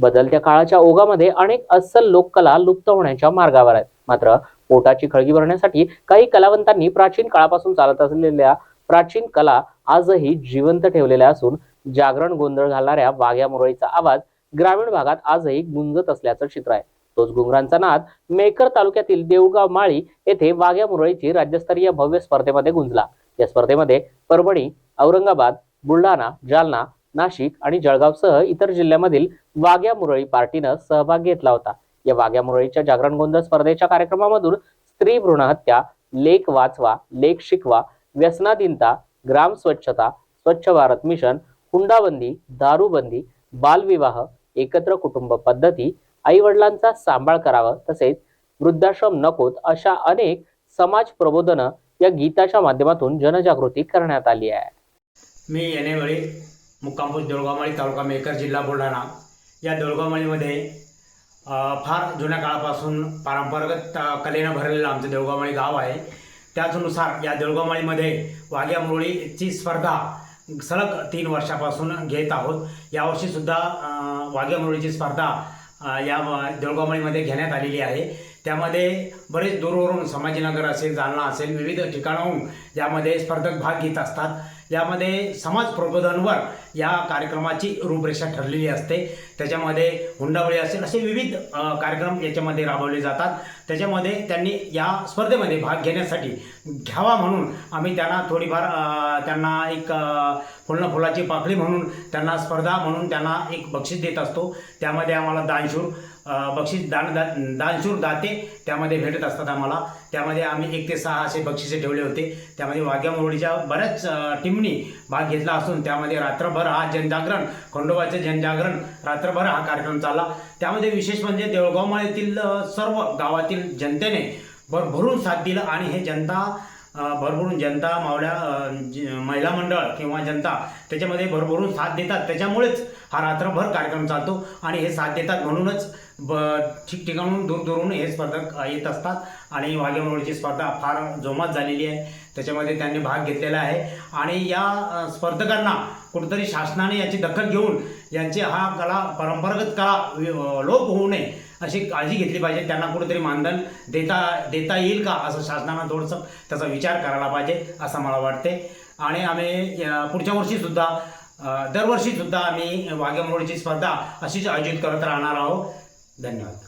बदलत्या काळाच्या ओघामध्ये अनेक अस्सल लोककला लुप्त होण्याच्या मार्गावर आहेत. मात्र पोटाची खळगी भरण्यासाठी काही कलावंतांनी प्राचीन काळापासून चालत असलेल्या प्राचीन कला आजही जिवंत ठेवलेल्या असून जागरण गोंधळ घालणाऱ्या वाघ्या मुरळीचा आवाज ग्रामीण भागात आजही गुंजत असल्याचं चित्र आहे. तोच घुंगरांचा नाद मेकर तालुक्यातील देऊळगाव माळी येथे वाघ्या मुरळीची राज्यस्तरीय भव्य स्पर्धेमध्ये गुंजला. या स्पर्धेमध्ये परभणी औरंगाबाद बुलढाणा जालना नाशिक आणि जळगावसह इतर जिल्ह्यामधील वाघ्या मुरळी पार्टीनं सहभाग घेतला होता. या वाघ्या मुरळीच्या जागरण गोंधळ स्पर्धेच्या कार्यक्रमामधून स्त्री भ्रूण हत्या लेख वाचवा लेख शिकवा व्यसनाधीनता ग्राम स्वच्छता स्वच्छ भारत मिशन हुंडाबंदी दारूबंदी बालविवाह एकत्र कुटुंब पद्धती आई वडिलांचा सांभाळ करावं तसेच वृद्धाश्रम नकोत अशा अनेक समाज प्रबोधन या गीताच्या माध्यमातून जनजागृती करण्यात आली आहे. मी येणेवळी मुक्कामपूस देऊळगावमाळी तालुका मेकर जिल्हा बुलढाणा. या देऊळगावमाळीमध्ये फार जुन्या काळापासून पारंपरागत कलेनं भरलेलं आमचं देऊळगावमाळी गाव आहे. त्याचनुसार या देऊळगावमाळीमध्ये वाघ्या मुरळीची स्पर्धा सलग तीन वर्षापासून घेत आहोत. यावर्षीसुद्धा वाघ्या मुरळीची स्पर्धा या व- देऊळगावमाळीमध्ये घेण्यात आलेली आहे. त्यामध्ये बरेच दूरवरून संभाजीनगर असेल जालना असेल विविध ठिकाणाहून यामध्ये स्पर्धक भाग घेत असतात. यामध्ये समाज प्रबोधनवर या कार्यक्रमाची रूपरेषा ठरलेली असते. त्याच्यामध्ये हुंडाबळी असेल असे विविध कार्यक्रम याच्यामध्ये राबवले जातात. त्याच्यामध्ये त्यांनी या स्पर्धेमध्ये भाग घेण्यासाठी घ्यावा म्हणून आम्ही त्यांना थोडीफार त्यांना एक फुलणं फुलाची पाकळी म्हणून त्यांना स्पर्धा म्हणून त्यांना एक बक्षीस देत असतो. त्यामध्ये आम्हाला दानशूर बक्षीस दान दा दानशूर दाते त्यामध्ये भेटत असतात आम्हाला. त्यामध्ये आम्ही एक ते सहा असे बक्षिसे ठेवले होते. त्यामध्ये वाघ्या मुरळीच्या बऱ्याच टीमनी भाग घेतला असून त्यामध्ये रात्रभर हा जनजागरण खंडोबाचे जनजागरण रात्रभर हा कार्यक्रम चालला. त्यामध्ये विशेष म्हणजे देऊळगावमाळीतील सर्व गावातील जनतेने भरभरून साथ दिलं आणि हे जनता भरभरून जनता मावळ्या महिला मंडळ किंवा जनता त्याच्यामध्ये भरभरून साथ देतात. त्याच्यामुळेच हा रात्रभर कार्यक्रम चालतो आणि हे साथ देतात म्हणूनच ब ठिकठिकाणून दूरदूरून हे स्पर्धक येत असतात. आणि वाघ्यामुरळीची स्पर्धा फार जोमात झालेली आहे. त्याच्यामध्ये त्यांनी भाग घेतलेला आहे. आणि या स्पर्धकांना कुठंतरी शासनाने याची दखल घेऊन यांची हा कला परंपरागत कला लोप होऊ नये अशी काळजी घेतली पाहिजे. त्यांना कुठेतरी मानधन देता देता येईल का असं शासनानं थोडंसं त्याचा विचार करायला पाहिजे असं मला वाटते. आणि आम्ही पुढच्या वर्षीसुद्धा दरवर्षीसुद्धा आम्ही वाघ्यामुरळीची स्पर्धा अशीच आयोजित करत राहणार आहोत. धन्यवाद.